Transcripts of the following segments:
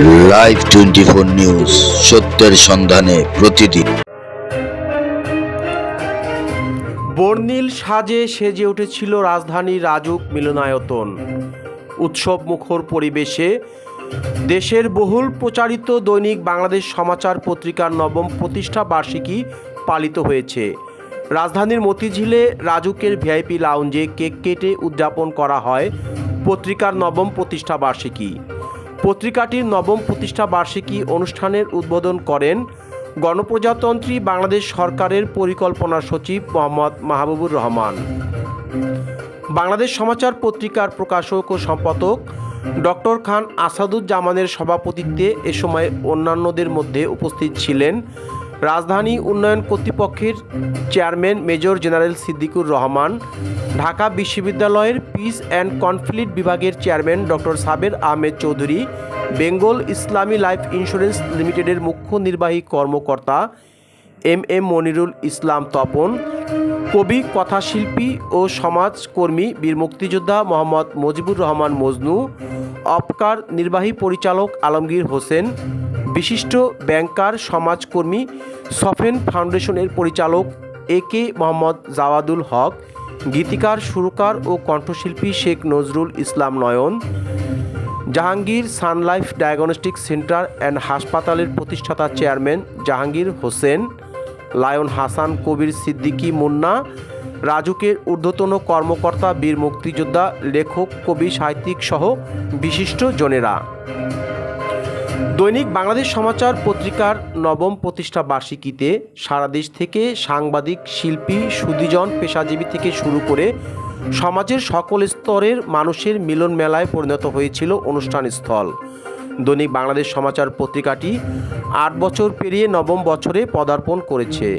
Live twenty four news সত্যের সন্ধানে প্রতিদিন। বর্ণিল সাজে সেজে উঠেছিল রাজধানী রাজুক মিলনায়তন। উৎসব মুখর পরিবেশে দেশের বহুল প্রচারিত দৈনিক বাংলাদেশ সমাচার পত্রিকার নবম প্রতিষ্ঠা বার্ষিকী পালিত হয়েছে। রাজধানীর মতিঝিলে রাজুকের ভিআইপি লাউঞ্জে কেক কেটে উদযাপন করা হয় পত্রিকার নবম প্রতিষ্ঠা বার্ষিকী। পত্রিকাটির নবম প্রতিষ্ঠা বার্ষিকী অনুষ্ঠানের উদ্বোধন করেন গণপ্রজাতন্ত্রী বাংলাদেশ সরকারের পরিকল্পনা সচিব মোহাম্মদ মাহবুবুর রহমান। বাংলাদেশ সমাচার পত্রিকার প্রকাশক ও সম্পাদক ডক্টর খান আসাদুজ্জামানের সভাপতিত্বে এ সময় অন্যান্যদের মধ্যে উপস্থিত ছিলেন রাজধানী উন্নয়ন কর্তৃপক্ষের chairman major general Siddiqur Rahman, Dhaka বিশ্ববিদ্যালয়ের পিস অ্যান্ড কনফ্লিক্ট বিভাগের chairman doctor Saber Ahmed Chowdhury, Bengal Islami life insurance লিমিটেডের মুখ্য নির্বাহী কর্মকর্তা এম এম মনিরুল ইসলাম তপন, কবি, কথাশিল্পী ও সমাজকর্মী বীর মুক্তিযোদ্ধা মোহাম্মদ মুজিবুর রহমান মজনু, অপকার নির্বাহী পরিচালক আলমগীর হোসেন বিশিষ্ট ব্যাংকার, সমাজকর্মী, সফেন ফাউন্ডেশনের পরিচালক এ কে মোহাম্মদ জাওয়াদুল হক, গীতিকার, সুরকার ও কণ্ঠশিল্পী Sheikh Nazrul Islam Nayan, Jahangir Sunlife diagnostic centre and হাসপাতালের প্রতিষ্ঠাতা চেয়ারম্যান জাহাঙ্গীর হোসেন, লায়ন হাসান, কবির সিদ্দিকী মুন্না রাজুকের ঊর্ধ্বতন কর্মকর্তা, বীর মুক্তিযোদ্ধা, লেখক, কবি, সাহিত্যিক সহ বিশিষ্ট জনেরা। দৈনিক বাংলাদেশ সমাচার পত্রিকার নবম প্রতিষ্ঠা বার্ষিকীতে সারা দেশ থেকে সাংবাদিক, শিল্পী সুদীজন পেশাজীবী থেকে শুরু করে সমাজের সকল স্তরের মানুষের মিলন মেলায় পরিণত হয়েছিল অনুষ্ঠান স্থল। দৈনিক বাংলাদেশ সমাচার পত্রিকাটি আট বছর পেরিয়ে নবম বছরে পদার্পণ করেছে।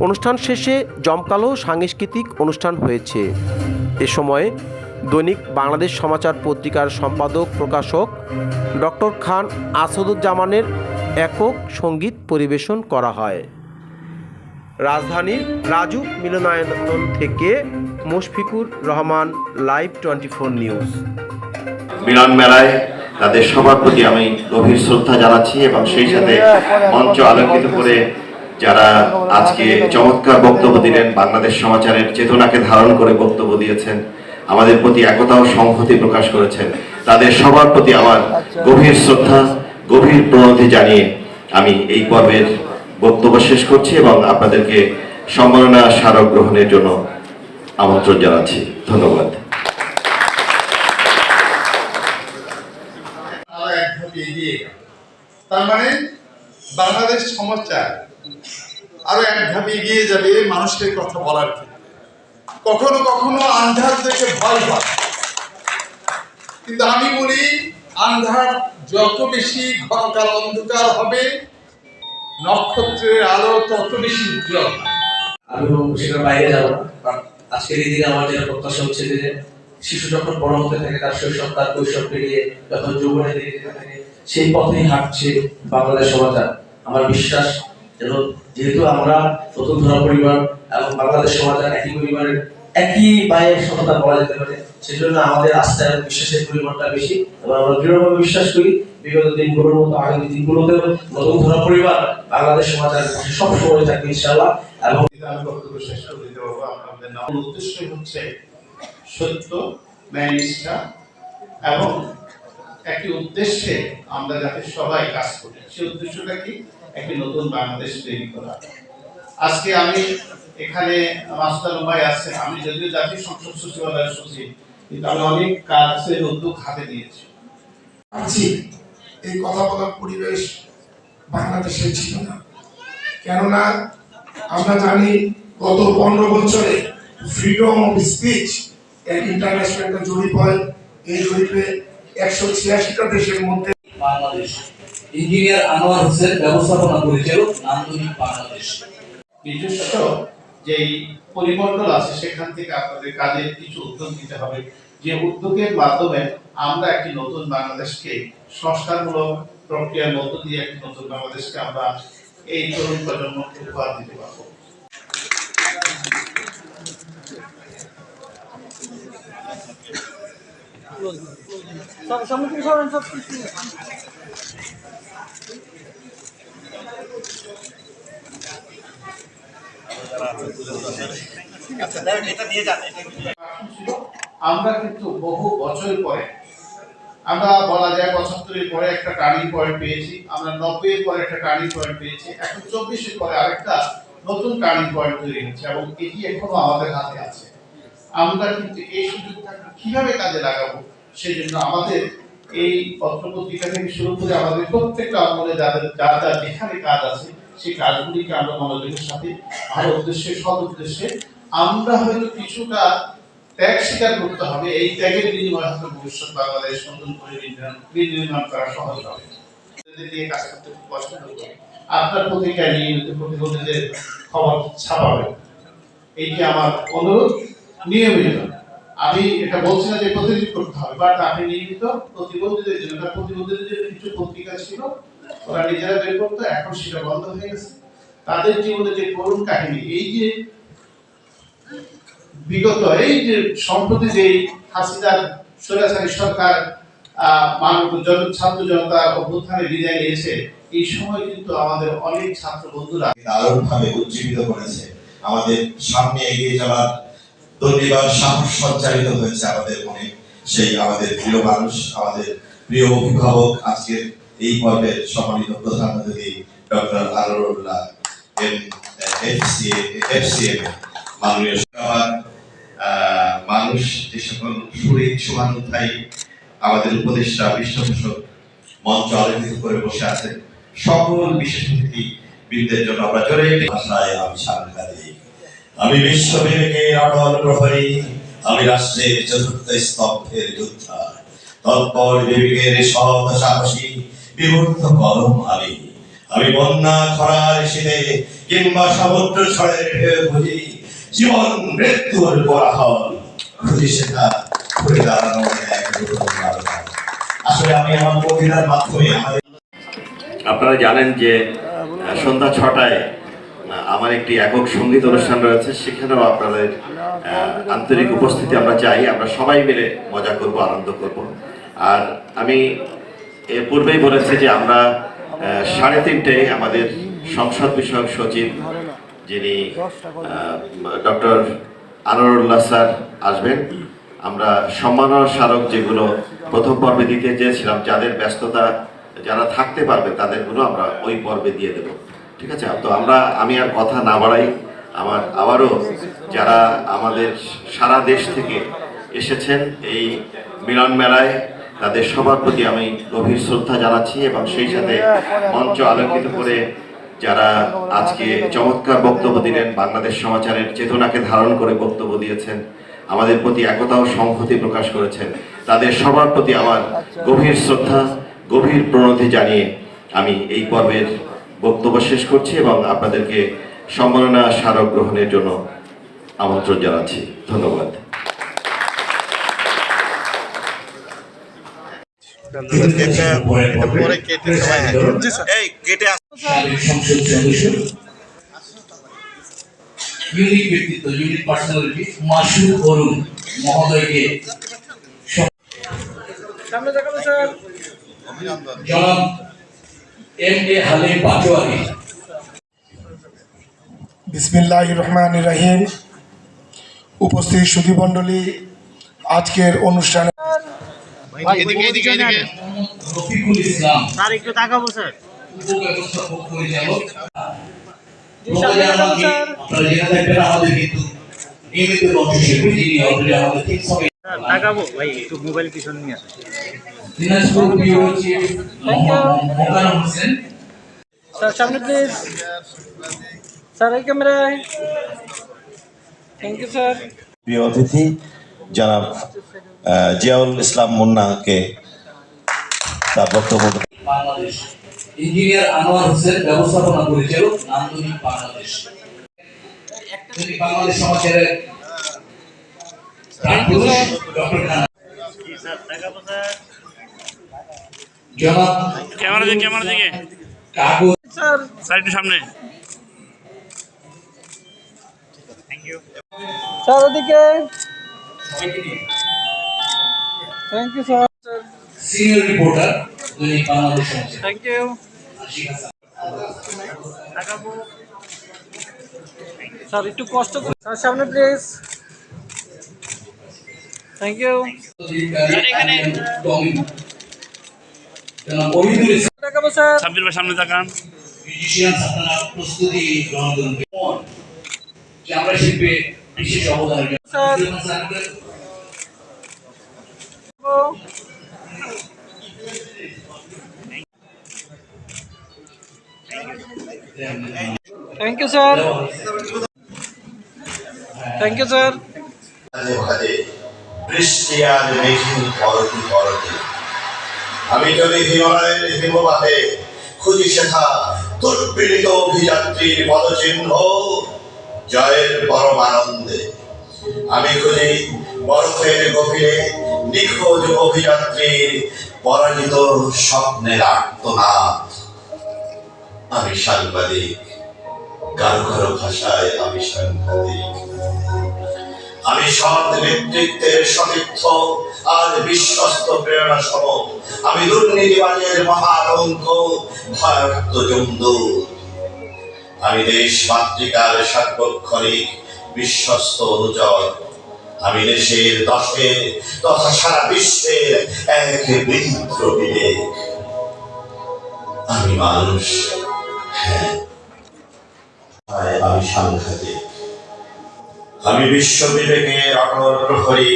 অনুষ্ঠান শেষে জমকালো সাংস্কৃতিক অনুষ্ঠান হয়েছে। এ সময় দৈনিক বাংলাদেশ সমাচার পত্রিকার সম্পাদক, প্রকাশক ডক্টর খান আসাদুজ্জামানের একক সংগীত পরিবেশন করা হয়। রাজধানীর রাজু মিলনায়তন থেকে Mushfiqur Rahman, live twenty four news. মিলন মেলায় তাদের সবার প্রতি আমি গভীর শ্রদ্ধা জানাচ্ছি এবং সেই সাথে মঞ্চ আলোকিত করে যারা আজকে চমৎকার বক্তব্য দিলেন, বাংলাদেশ সমাচারের চেতনাকে ধারণ করে বক্তব্য দিয়েছেন আমাদের প্রতি একতা ও সংহতি প্রকাশ করেছেন। তাদের সবার প্রতি আমার গভীর শ্রদ্ধা, গভীর প্রণতি জানিয়ে আমি এই পর্বের বক্তব্য শেষ করছি এবং আপনাদেরকে সম্মাননা স্মারক গ্রহণের জন্য আমন্ত্রণ জানাচ্ছি। ধন্যবাদ। তার মানে বাংলাদেশ সমাচার আরও এক ধাপ এগিয়ে যাবে মানুষের কথা বলার ক্ষেত্রে। কখনো কখনো আন্ধার দেখে ভয় হয় কিন্তু আমি বলি, আন্ধার যত বেশি ঘনকাল অন্ধকার হবে, নক্ষত্রের আলো তত বেশি উজ্জ্বল। আমিও সেটার বাইরে যাব আজকের এই দিনে আমার যেটা প্রত্যাশা হচ্ছে যে, শিশু যখন বড় হতে থাকে, তার শৈশব, তার কৈশোর পেরিয়ে, যখন যৌবনের দিকে থাকে, সেই পথেই হাঁটছে বাংলাদেশ সমাচার আমার বিশ্বাস, যেন যেহেতু আমরা নতুন ধরা পরিবার এবং বাংলাদেশ সমাচার একই পরিবারের একই মায়ের সততা বলা যেতে পারে, সেজন্য আমাদের আস্থা এবং বিশ্বাসের পরিমাণটা বেশি। এবং আমরা দৃঢ়ভাবে বিশ্বাস করি, বিগত দিনগুলোর মতো, আগামী দিনগুলোতেও নতুন ধরা পরিবার বাংলাদেশ থাকবে এবং আমি বক্তব্য শেষ করে দিতে পারব। আপনাদের নাম উদ্দেশ্য হচ্ছে সত্য ন্যায় নিষ্ঠা এবং উদ্দেশ্যে আমরা যাতে সবাই কাজ করি। সেই উদ্দেশ্যটা কি? একটি নতুন বাংলাদেশ তৈরি করা। আজকে আমি এখানে মাস্টার ভাই আছেন। আমি যদিও জাতীয় সংসদ সচিবালয়ের সচিব কিন্তু আমি অনেক কাজের উদ্যোগ হাতে নিয়েছি। আছি এই কথা বলার পরিবেশ বাংলাদেশে ছিল না। কেননা আমরা জানি গত পনেরো বছরে ফ্রিডম অফ স্পিচ এক ইন্টারন্যাশনাল একটা জরিপ হয়। এই জরিপে একশো ছিয়াশিটা দেশের মধ্যে বাংলাদেশ। ইঞ্জিনিয়ার আনোয়ার হোসেন ব্যবস্থাপনা পরিচালক নান্দনিক বাংলাদেশ। নিজস্ব যেই পরিমণ্ডল আছে, সেখান থেকে আপনাদের কাজে কিছু উদ্যোগ নিতে হবে। যে উদ্যোগের মাধ্যমে আমরা একটি নতুন বাংলাদেশকে, সংস্কারমূলক প্রক্রিয়ার মধ্য দিয়ে একটি নতুন বাংলাদেশকে আমরা এই তরুণ প্রজন্মকে উপহার দিতে পারব। আমরা কিন্তু বহু বছর পরে, আমরা বলা যায় পঁচাত্তরের পরে একটা টার্নিং পয়েন্ট পেয়েছি, আমরা নব্বই এর পরে একটা টার্নিং পয়েন্ট পেয়েছি, এখন চব্বিশের পরে আরেকটা নতুন টার্নিং পয়েন্ট তৈরি হচ্ছে এবং এটি এখনও আমাদের হাতে আছে। আমরা কিন্তু এই সুযোগটা কীভাবে কাজে লাগাবো সেই জন্য আমাদের এই পত্রপত্রিকা থেকে শুরু করে আমাদের প্রত্যেকটা অঙ্গনে যাদের যার যার যেখানে কাজ আছে সেই কাজগুলিকে আমরা মনোযোগের সাথে, ভালো উদ্দেশ্যে, সৎ উদ্দেশ্যে, আমরা হয়তো কিছুটা ত্যাগ স্বীকার করতে হবে। এই ত্যাগের বিনিময়ে হয়তো ভবিষ্যৎ বাংলাদেশ নতুন করে নির্মাণ- করা সহজ হবে। কাজ করতে খুব করি আপনার পত্রিকায় নিয়মিত প্রতিবন্ধীদের খবর ছাপাবেন, এইটি আমার অনুরোধ। নিয়মিত। আমি এটা বলছি না যে প্রতিদিন করতে হবে, বাট আপনি নিয়মিত প্রতিবন্ধীদের জন্য প্রতিবন্ধীদের কিছু পত্রিকা ছিল ওরা নিজেরা বের করতো, এখন সেটা বন্ধ হয়ে গেছে। তাদের জীবনে যে করুণ কাহিনী, এই যে বিগত এই যে সম্প্রতি যে হাসিনার, স্বৈরাচারী সরকার মানব ছাত্র জনতা অভ্যুত্থানে বিদায় নিয়েছে, এই সময় কিন্তু আমাদের অনেক ছাত্র বন্ধুরা দারুণভাবে উজ্জীবিত করেছে। আমাদের সামনে এগিয়ে যাওয়ার দৈনিবার সাহস সঞ্চারিত হয়েছে আমাদের মনে। সেই আমাদের প্রিয় মানুষ, আমাদের প্রিয় অভিভাবক আজকের এই পর্বের সম্মানিত প্রধান অতিথি ডক্টর এম এফসিএম মাননীয় মানুষ, যে সকল সুরে শুভানুধ্যায়ী আমাদের উপদেষ্টা মঞ্চ আলোকিত করে বসে আছেন। সকল বিশেষ অতিথি বৃন্দের জন্য আমরা জোরে ভাষায় আমি আমি বিশ্ব অটল প্রহরী, আমি রাষ্ট্রের চতুর্থ স্তম্ভের যোদ্ধা। তৎপর বিবেকের সৎ সাহসী বিমূর্ত কলম আমি। আমি বন্যা খরার শীতে কিংবা সমুদ্র ছড়ের ঢেউ বুঝি জীবন, মৃত্যুর কোলাহল খুঁজি সেটা ঘুরে দাঁড়ানো। আসলে আমি আমার কবিতার মাধ্যমে আপনারা জানেন যে সন্ধ্যা ছটায় আমার একটি একক সংগীত অনুষ্ঠান রয়েছে। সেখানেও আপনাদের আন্তরিক উপস্থিতি আমরা চাই। আমরা সবাই মিলে মজা করব, আনন্দ করব। আর আমি এর পূর্বেই বলেছি যে আমরা সাড়ে তিনটেয় আমাদের সংসদ বিষয়ক সচিব, যিনি ডক্টর আনোয়ারুল্লাহ স্যার আসবেন। আমরা সম্মাননা স্মারক যেগুলো প্রথম পর্বে দিতে চেয়েছিলাম, যাদের ব্যস্ততা যারা থাকতে পারবে তাদেরগুলো আমরা ওই পর্বে দিয়ে দেব। ঠিক আছে? তো আমরা, আমি আর কথা না বাড়াই, আমার আবারও যারা আমাদের সারা দেশ থেকে এসেছেন এই মিলন মেলায় তাদের সবার প্রতি আমি গভীর শ্রদ্ধা জানাচ্ছি এবং সেই সাথে মঞ্চ আলোকিত করে যারা আজকে চমৎকার বক্তব্য দিলেন, বাংলাদেশ সমাচারের চেতনাকে ধারণ করে বক্তব্য দিয়েছেন, আমাদের প্রতি একতা ও সংহতি প্রকাশ করেছেন, তাদের সবার প্রতি আমার গভীর শ্রদ্ধা, গভীর প্রণতি জানিয়ে আমি এই পর্বের বক্তব্য শেষ করছি এবং আপনাদেরকে সম্মাননা স্মারক গ্রহণের জন্য আমন্ত্রণ জানাচ্ছি। ধন্যবাদ। সাবেক সংসদ সদস্য। ইউনিক ব্যক্তিত্ব ইউনিক পার্সোনালিটি মাসুদ অরুণ মহোদয়কে জনাব এম এ হালিম পাটোয়ারি। বিসমিল্লাহ রহমান রাহিম। উপস্থিত সুধীমণ্ডলী আজকের অনুষ্ঠানে মোহাম্মদ রফিকুল ইসলাম। স্যার। একটু তাকাবো স্যার উপব্যবস্থাপক পরিচালক প্রোগ্রাম আগে আপনারা জেনে থাকবেন আমাদের কিন্তু নিয়মিত কণ্ঠশিল্পী যিনি অলরেডি আমাদের ঠিক সময় তাকাবো ভাই একটু মোবাইল পিছনে নিয়ে আসো Dinajpur bureau chief Mohammad Mokarram Hossain. Sir সামনে প্লিজ স্যার এই ক্যামেরায়। থ্যাংক ইউ স্যার প্রিয় অতিথি জনাব জিয়াউল ইসলাম মুন্নাকে তার বক্তব্য বাংলাদেশ। ইঞ্জিনিয়ার আনোয়ার হোসেন ব্যবস্থাপনা পরিচালক নান্দনিক বাংলাদেশ। তিনি বাংলাদেশ সমাজের প্রাণপুরুষ ডক্টর খান জনাব ক্যামেরা দিকে ক্যামেরা দিকে। কাগজ। স্যার স্যার একটু সামনে। স্যার ওদিকে। Thank you sir senior reporter Dainik Bangladesh thank you sir একটু কষ্ট করে স্যার সামনে প্লিজ থ্যাংক ইউ এখানে সাব্বির ভাই সামনে তাকান। মিউজিশিয়ানস আপনারা প্রস্তুতি গ্রহণ করুন। ক্যামেরা শিল্পে বিশেষ অবদান। Thank you sir thank you sir বৃষ্টি আর মেঘিন আমি যদি হিমালয়ের হিমবাহে খুঁজি শেখা দুর্বিনীত অভিযাত্রীর পদচিহ্ন জয়ের পরম আনন্দে। আমি খুঁজি বরফের গভীরে, নিখোঁজ অভিযাত্রীর পরাজিত স্বপ্নের আর্তনাদ। আমি সাংবাদিক, কারও কারও ভাষায় আমি সাংবাদিক। আমি সৎ নেতৃত্বের সতীর্থ আর বিশ্বস্ত প্রেরণা সম আমি দুর্নীতিবাজের মহাতঙ্ক ভয়ার্থ জন্দু আমি দেশ মাতৃকার সার্বক্ষণিক বিশ্বস্ত অনুচর। আমি দেশের দশের তথা সারা বিশ্বের এক বিচিত্র বিবেক। আমি মানুষ হ্যাঁ। আমি সাংঘাতিক আমি বিশ্ব বিবেকের অটল প্রহরী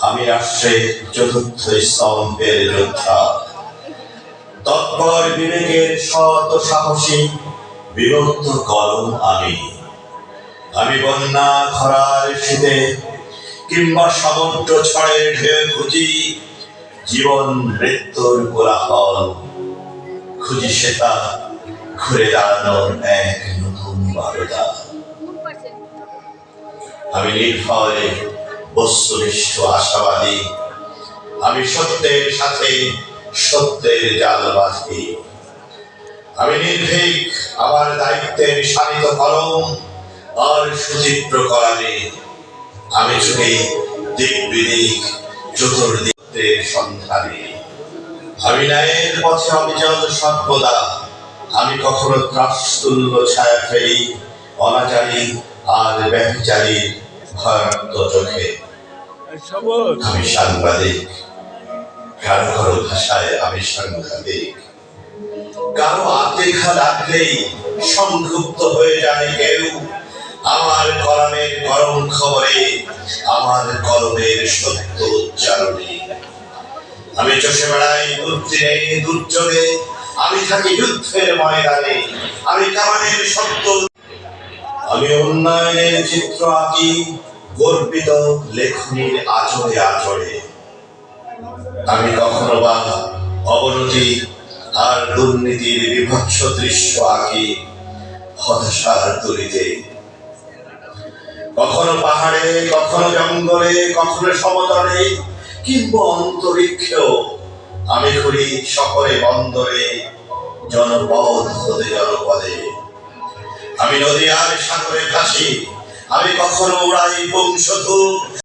আমি রাষ্ট্রের চতুর্থ স্তম্ভের যোদ্ধা। তৎপর বিবেকের শত সাহসী বিরুদ্ধ কলম আমি। আমি বন্যা খরার শীতে কিংবা সমুদ্র ছড়ের ঢেউ খুঁজি, জীবন মৃত্যুর কোলাহল খুঁজি সেটা ঘুরে দাঁড়ানোর এক নতুন বারোদা। আমি নির্ভয়, বস্তুনিষ্ঠ, আশাবাদী। আমি সত্যের সাথে সত্যের জাল বাঁধি। আমি নির্ভীক আমার দায়িত্বে শানিত কলম আর সুচিত্র করালে আমি ছুটি দিক বিদিক চতুর্দিকের সন্ধানে। আমি ন্যায়ের পথে অবিচল সর্বদা আমি কখনো ত্রাসতুল্য ছায়া ফেলি অনাচারী আর ব্যভিচারীর ভয়ার্ত চোখে। আমি সাংবাদিক কারও কারও ভাষায় আমি সাংঘাতিক কারও আতেখা লাগলেই সংক্ষুব্ধ হয়ে যায় কেউ। আমার কলমের গরম খবরে, আমার কলমের সত্য উচ্চারণে। আমি চষে বেড়াই দুর্দিনে দুর্যোগে, আমি থাকি যুদ্ধের ময়দানে, আমি কামানের সত্য। আমি উন্নয়নের চিত্র আঁকি, গর্বিত লেখনীর আচরে আচরে। আমি কখনো বা অবনতি আর দুর্নীতির বিভৎস দৃশ্য আঁকি হতাশার কখনো পাহাড়ে, কখনো জঙ্গলে, কখনো সমতলে, কিংবা অন্তরিক্ষেও আমি ঘুরি শহরে বন্দরে, জনপদ হতে জনপদে। আমি নদী আর সাগরে ভাসি আমি কখনো উড়াই বংশধূ